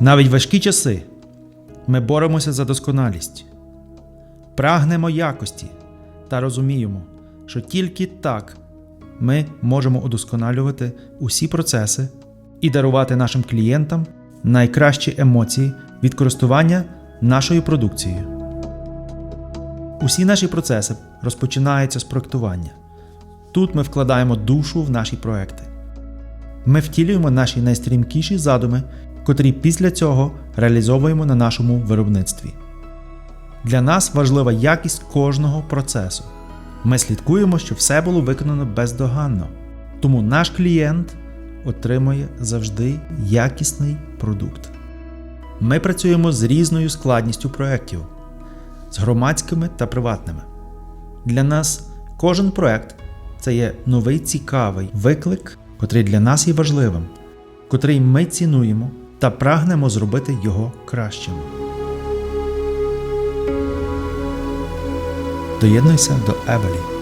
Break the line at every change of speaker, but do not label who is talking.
Навіть важкі часи ми боремося за досконалість, прагнемо якості та розуміємо, що тільки так ми можемо удосконалювати усі процеси і дарувати нашим клієнтам найкращі емоції від користування нашою продукцією. Усі наші процеси розпочинаються з проектування. Тут ми вкладаємо душу в наші проекти. Ми втілюємо наші найстрімкіші задуми, котрі після цього реалізовуємо на нашому виробництві. Для нас важлива якість кожного процесу. Ми слідкуємо, щоб все було виконано бездоганно. Тому наш клієнт отримує завжди якісний продукт. Ми працюємо з різною складністю проєктів, з громадськими та приватними. Для нас кожен проект це є новий цікавий виклик, котрий для нас є важливим, котрий ми цінуємо та прагнемо зробити його кращим. Доєднуйся до Евелі.